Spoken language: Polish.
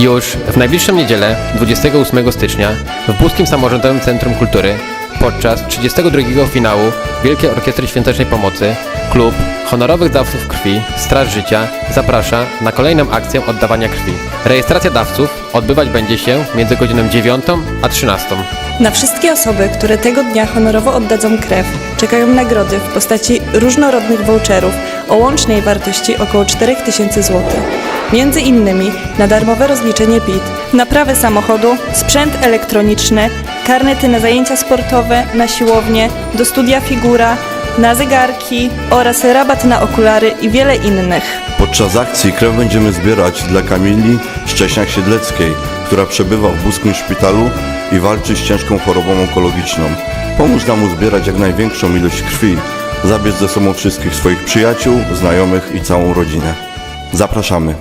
Już w najbliższą niedzielę, 28 stycznia, w Buskim Samorządowym Centrum Kultury podczas 32 finału Wielkiej Orkiestry Świątecznej Pomocy klub honorowych dawców krwi Straż Życia zaprasza na kolejną akcję oddawania krwi. Rejestracja dawców odbywać będzie się między godziną 9 a 13. Na wszystkie osoby, które tego dnia honorowo oddadzą krew, czekają nagrody w postaci różnorodnych voucherów o łącznej wartości około 4000 zł. Między innymi na darmowe rozliczenie PIT, naprawę samochodu, sprzęt elektroniczny, karnety na zajęcia sportowe, na siłownię, do studia figura, na zegarki oraz rabat na okulary i wiele innych. Podczas akcji krew będziemy zbierać dla Kamili Szcześniak-Siedleckiej, która przebywa w Buskim Szpitalu i walczy z ciężką chorobą onkologiczną. Pomóż nam uzbierać jak największą ilość krwi. Zabierz ze sobą wszystkich swoich przyjaciół, znajomych i całą rodzinę. Zapraszamy.